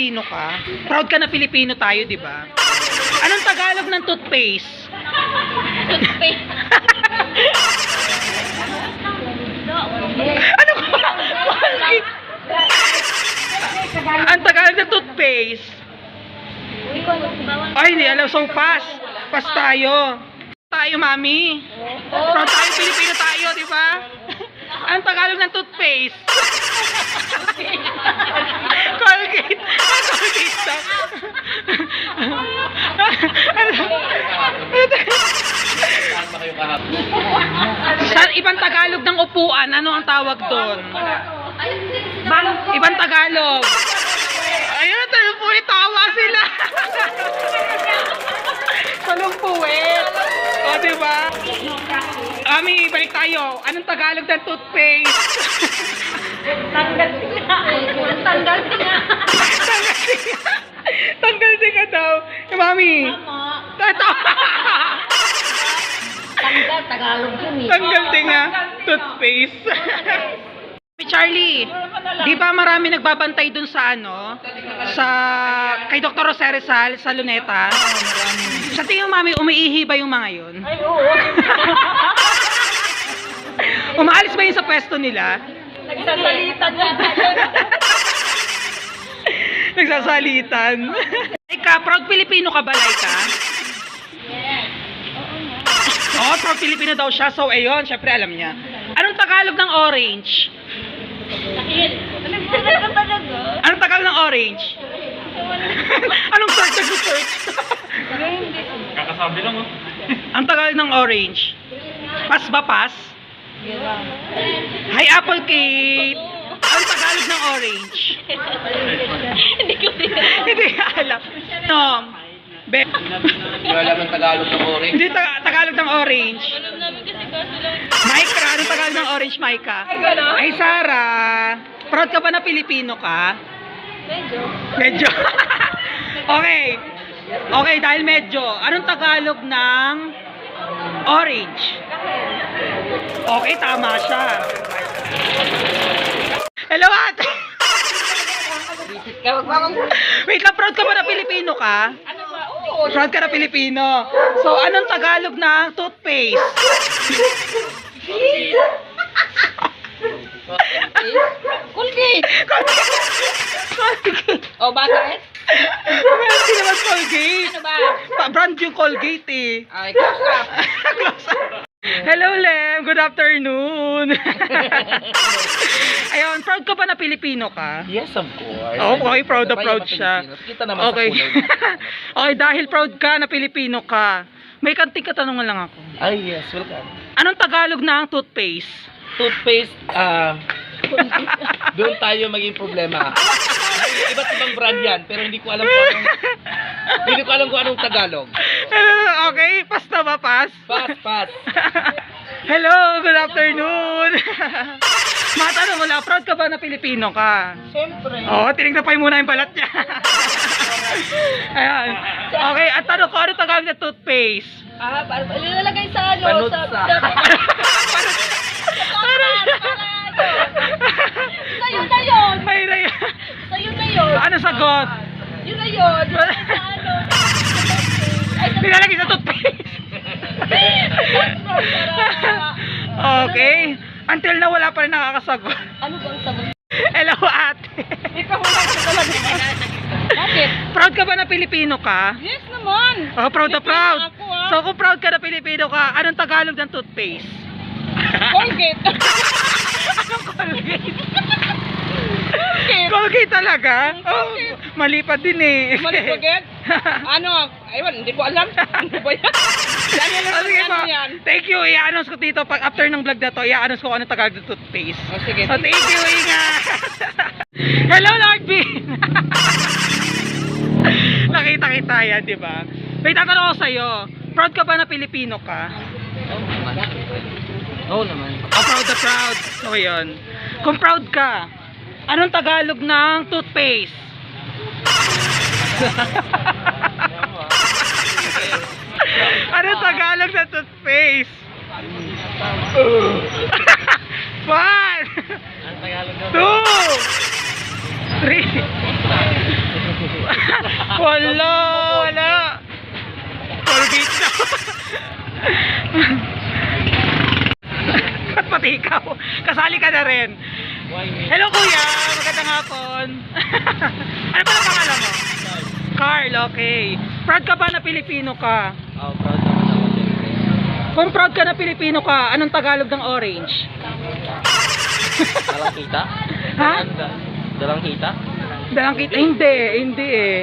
Pilipino ka? Proud ka na Pilipino tayo, 'di ba? Anong Tagalog ng toothpaste? Toothpaste. Ano? Colgate. Ang Tagalog ng toothpaste. Ay, hindi alam. So, pass. Pass tayo. Tayo, mami. Proud tayo, Pilipino tayo, di ba? Ang Tagalog ng toothpaste. Colgate. Ah, Colgate. Sa ibang Tagalog ng upuan, ano ang tawag doon? Ibang Tagalog. Ayun, talumpuit, tawa sila. Talumpuit. O, di ba? Ami, balik tayo. Anong Tagalog ng toothpaste? Tanggal tinga. Tanggal tinga. Tanggal tinga. Tanggal tinga daw. Eh, mami. Tama. Tato. Tanggal, Tagalog yun eh. Tanggal tinga. Toothpaste. Charlie, di ba marami nagbabantay dun sa ano? Sa kay Dr. Jose Rizal sa Luneta? Sa tingin mo, mami, umiihi ba yung mga yun? Ay, oo. Umaalis ba yun sa pwesto nila? Nagsasalitan niya. Nagsasalitan. Laika, proud Pilipino ka ba, Laika? Oo, proud Pilipino daw siya. So, ayun, syempre alam niya. Anong Tagalog ng orange? Ka talaga. Anong Tagalog ng orange? Anong search na search? Kakasabi lang oh. Ang Tagalog ng orange. Pas ba pas? Hi, Apple Kate! Ang Tagalog ng orange. Hindi ko din. Hindi ka alam. No. Be, Wala alam ng Tagalog ng orange. hindi ta- Tagalog ng orange. Alam namin kasi kaso lang. Maika, anong Tagalog ng orange, Maika? Ay, Sara. Proud ka ba na Pilipino ka? Medyo. Medyo. okay. Okay, dahil medyo. Anong Tagalog ng orange? Okay, tama siya. Hello, ate. Wait lang, proud ka ba na Pilipino ka? Ano ba? Oo. Proud ka na Pilipino. So, anong Tagalog ng toothpaste? Colgate. Colgate. O, bakit? Hindi naman Colgate. Ano ba? Pa- brand yung Colgate eh. Ay, close up. Close up. Hello, Lem. Good afternoon. Ayun, proud ka ba na Pilipino ka? Yes, of course. Oo, okay, proud na proud siya. Kita naman Okay. sa kulay. okay, dahil proud ka na Pilipino ka, may kanting katanungan lang ako. Ay, yes, welcome. Anong Tagalog ng toothpaste? Toothpaste, ah, doon tayo maging problema. Iba't ibang brand yan, pero hindi ko alam kung anong, hindi ko alam kung anong Tagalog. okay, pas na ba, pas? Pass, pass. Hello, good afternoon. Matanong mo lang, proud ka ba na Pilipino ka? Siyempre. Oo, tinignan pa yung muna yung balat niya. Ayan. Okay, at tanong ko, ano Tagalog na toothpaste? Ah, paano pa? Ilalagay sa ano? Panutsa. Sa... Sa'yo na yun! Ay, ay, Sa'yo na yun! ano sagot? Yun na yun! Sa ano? Nilalagay sa toothpaste. okay. Until na wala pa rin nakakasagot. Ano bang sagot? Hello, ate. Ikaw wala ka talaga. Bakit? Proud ka ba na Pilipino ka? Yes naman! Oh, proud na proud. ako, ah. So, kung proud ka na Pilipino ka, anong Tagalog ng toothpaste? Colgate! Colgate? Colgate talaga? Oh, mali pa din eh. Malipaget? Ano? Ayun, hindi ko alam. Ano ba yan? Ano Oh, sige ano po. yan? Thank you. I-announce ko dito pag after ng vlog na to, i-announce ko kung anong Tagalog ng toothpaste. Oh, sige. So, thank you, ingat. Hello, Lord B. Nakita kita yan, di ba? Wait, tatanong ako sa'yo. Proud ka ba na Pilipino ka? Oo naman. Oh, proud na proud. So, yun. Kung proud ka, anong Tagalog ng toothpaste? anong Tagalog ng toothpaste? One! Two! Three. wala, wala. Colgate na. Pati ikaw? Kasali ka na rin. Hello kuya, magandang hapon. ano pa ang pangalan mo? Carl, okay. Proud ka ba na Pilipino ka? Oh, proud naman ako siyempre. Kung proud ka na Pilipino ka, anong Tagalog ng orange? Dalang kita? Ha? Dalang kita? Dalang kita? Hindi, hindi eh.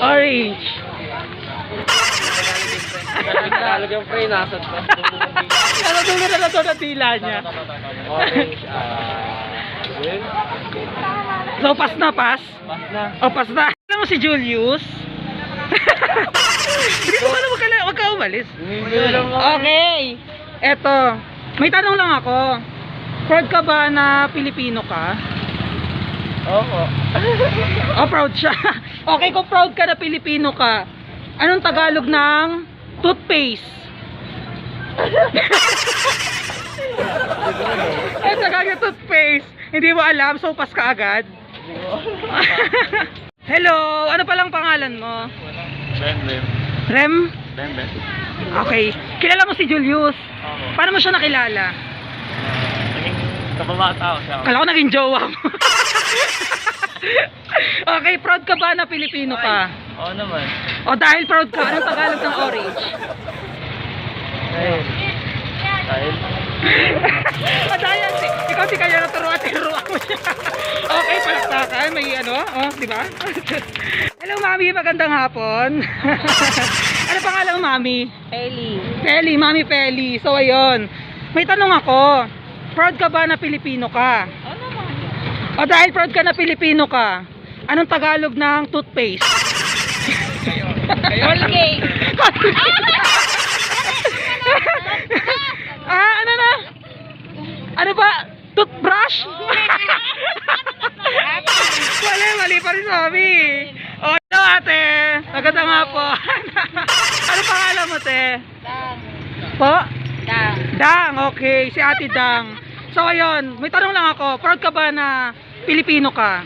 Orange. Tagalog yung pre, nasa Ano dulo na lang ang dila niya? Orange, ah... So, pas na, pas? Pas na. O, pas na. Alam mo si Julius? Hindi ko alam, wag ka umalis. Okay. Eto, may tanong lang ako. Proud ka ba na Pilipino ka? Oo. Oh, proud siya. Okay, kung proud ka na Pilipino ka, anong Tagalog ng toothpaste? Ay, Tagalog ng toothpaste. Hindi mo alam, so pas ka agad. Hello, ano palang pangalan mo? Ben, Ben. Rem? Ben, Ben. Okay. Kilala mo si Julius? Paano mo siya nakilala? Naging kababata ako siya. Kala ko naging jowa mo. okay, proud ka ba na Pilipino ka? Oo naman. O dahil proud ka, anong Tagalog ng orange? Dahil. Dahil. o dahil, si- ikaw si kaya naturuan, tinuruan mo siya. okay, palakpakan, may ano, oh, di ba? Hello, Mami, magandang hapon. ano pangalan Mami? Eli. Peli, Mami Peli. So, ayun. May tanong ako. Proud ka ba na Pilipino ka? Ano naman? O dahil proud ka na Pilipino ka, anong Tagalog ng toothpaste? Colgate. ah, ano na? Ano ba? Toothbrush? mali, mali pa rin sabi. O, hello ate. Maganda nga po. ano pangalan mo, te? Dang. Po? Dang. Dang, okay. Si ate Dang. So, ayun. May tanong lang ako. Proud ka ba na Pilipino ka?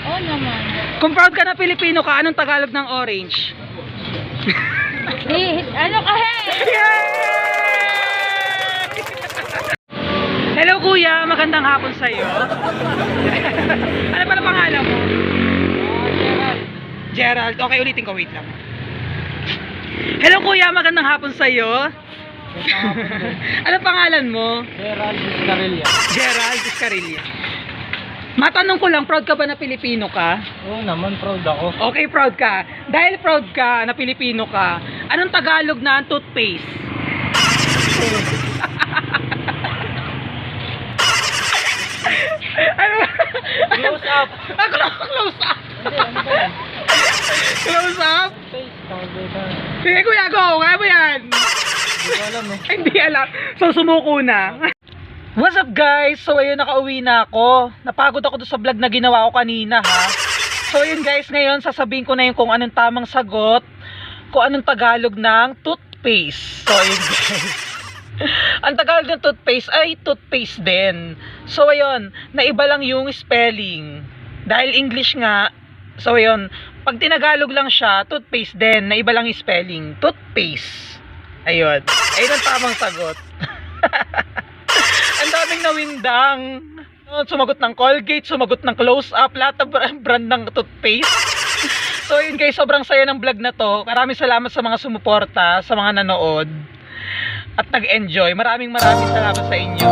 Oo naman. Kung proud ka na Pilipino ka, anong Tagalog ng orange? Di, ano ka he? Hello kuya, magandang hapon sa iyo. ano pala pangalan mo? Gerald. Okay, ulitin ko, wait lang. Hello kuya, magandang hapon sa iyo. ano pangalan mo? Gerald Vizcarilla. Gerald Iscarilla. Matanong ko lang, proud ka ba na Pilipino ka? Oo naman, proud ako. Okay, proud ka. Dahil proud ka na Pilipino ka, anong Tagalog na toothpaste? ano? Close up. Ah, close, close up. close up? Sige kuya, go. Kaya mo yan. Hindi alam eh. Hindi alam. So, sumuko na. What's up guys? So, ayun, nakauwi na ako. Napagod ako doon sa vlog na ginawa ko kanina ha. So, ayun guys, ngayon sasabihin ko na yung kung anong tamang sagot, kung anong Tagalog ng toothpaste. So, ayun guys. Ang Tagalog ng toothpaste ay toothpaste din. So, ayun, naiba lang yung spelling. Dahil English nga, so ayun, pag tinagalog lang siya, toothpaste din, naiba lang yung spelling. Toothpaste. Ayun. Ayun ang tamang sagot. daming nawindang. Oh, Sumagot ng Colgate, sumagot ng Close Up, lahat ng bra- brand ng toothpaste. so yun guys, sobrang saya ng vlog na to. Maraming salamat sa mga sumuporta, sa mga nanood. At nag-enjoy. Maraming maraming salamat sa inyo.